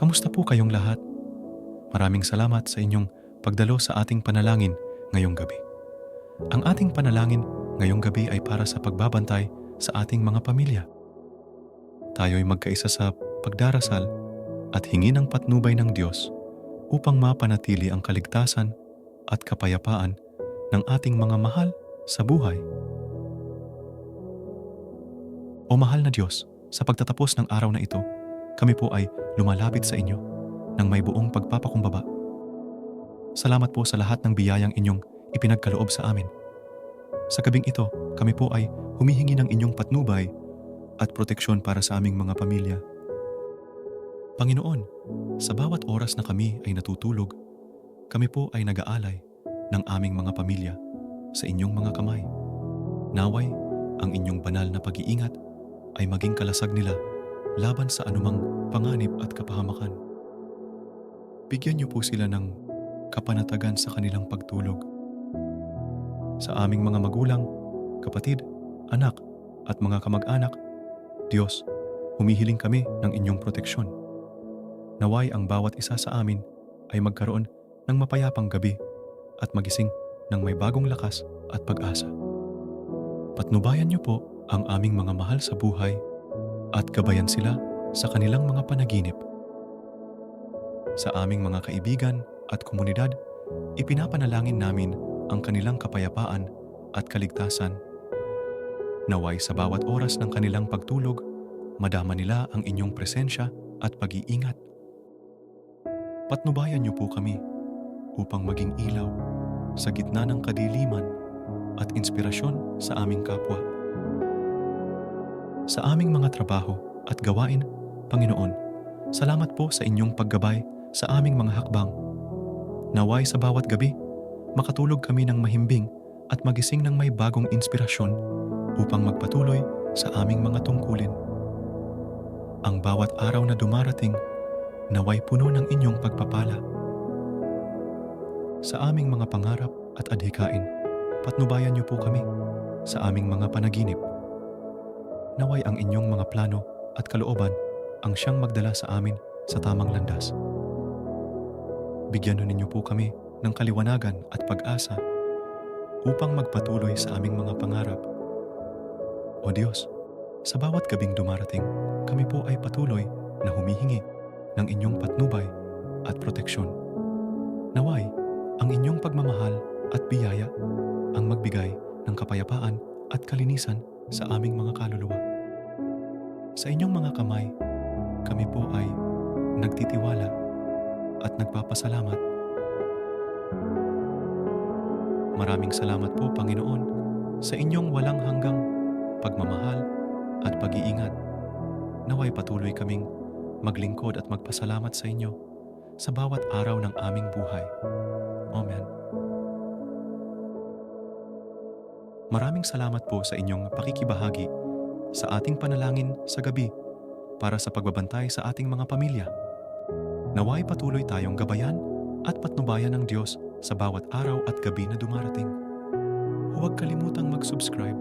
Kamusta po kayong lahat? Maraming salamat sa inyong pagdalo sa ating panalangin ngayong gabi. Ang ating panalangin ngayong gabi ay para sa pagbabantay sa ating mga pamilya. Tayo'y magkaisa sa pagdarasal at hingi ng patnubay ng Diyos upang mapanatili ang kaligtasan at kapayapaan ng ating mga mahal sa buhay. O mahal na Diyos, sa pagtatapos ng araw na ito, kami po ay lumalapit sa inyo ng may buong pagpapakumbaba. Salamat po sa lahat ng biyayang inyong ipinagkaloob sa amin. Sa gabing ito, kami po ay humihingi ng inyong patnubay at proteksyon para sa aming mga pamilya. Panginoon, sa bawat oras na kami ay natutulog, kami po ay nag-aalay ng aming mga pamilya sa inyong mga kamay. Naway, ang inyong banal na pag-iingat ay maging kalasag nila laban sa anumang panganib at kapahamakan. Bigyan niyo po sila ng kapanatagan sa kanilang pagtulog. Sa aming mga magulang, kapatid, anak, at mga kamag-anak, Diyos, humihiling kami ng inyong proteksyon. Naway ang bawat isa sa amin ay magkaroon ng mapayapang gabi at magising ng may bagong lakas at pag-asa. Patnubayan niyo po ang aming mga mahal sa buhay at gabayan sila sa kanilang mga panaginip. Sa aming mga kaibigan at komunidad, ipinapanalangin namin ang kanilang kapayapaan at kaligtasan. Naway sa bawat oras ng kanilang pagtulog, madama nila ang inyong presensya at pag-iingat. Patnubayan niyo po kami upang maging ilaw sa gitna ng kadiliman at inspirasyon sa aming kapwa. Sa aming mga trabaho at gawain, Panginoon, salamat po sa inyong paggabay sa aming mga hakbang. Naway sa bawat gabi, makatulog kami ng mahimbing at magising ng may bagong inspirasyon upang magpatuloy sa aming mga tungkulin. Ang bawat araw na dumarating, naway puno ng inyong pagpapala. Sa aming mga pangarap at adhikain, patnubayan niyo po kami sa aming mga panaginip. Naway ang inyong mga plano at kalooban ang siyang magdala sa amin sa tamang landas. Bigyan ninyo po kami ng kaliwanagan at pag-asa upang magpatuloy sa aming mga pangarap. O Diyos, sa bawat gabing dumarating, kami po ay patuloy na humihingi ng inyong patnubay at proteksyon. Naway, ang inyong pagmamahal at biyaya ang magbigay ng kapayapaan at kalinisan sa aming mga kaluluwa. Sa inyong mga kamay, kami po ay nagtitiwala at nagpapasalamat. Maraming salamat po, Panginoon, sa inyong walang hanggang pagmamahal at pag-iingat. Naway patuloy kaming maglingkod at magpasalamat sa inyo sa bawat araw ng aming buhay. Amen. Maraming salamat po sa inyong pakikibahagi sa ating panalangin sa gabi para sa pagbabantay sa ating mga pamilya. Naway patuloy tayong gabayan at patnubayan ng Diyos sa bawat araw at gabi na dumarating. Huwag kalimutang mag-subscribe,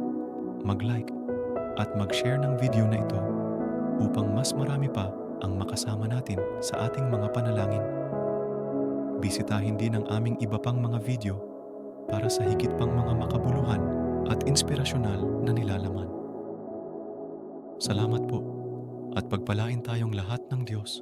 mag-like, at mag-share ng video na ito upang mas marami pa ang makasama natin sa ating mga panalangin. Bisitahin din ang aming iba pang mga video para sa higit pang mga makabuluhan at inspirasyonal na nilalaman. Salamat po at pagpalain tayong lahat ng Diyos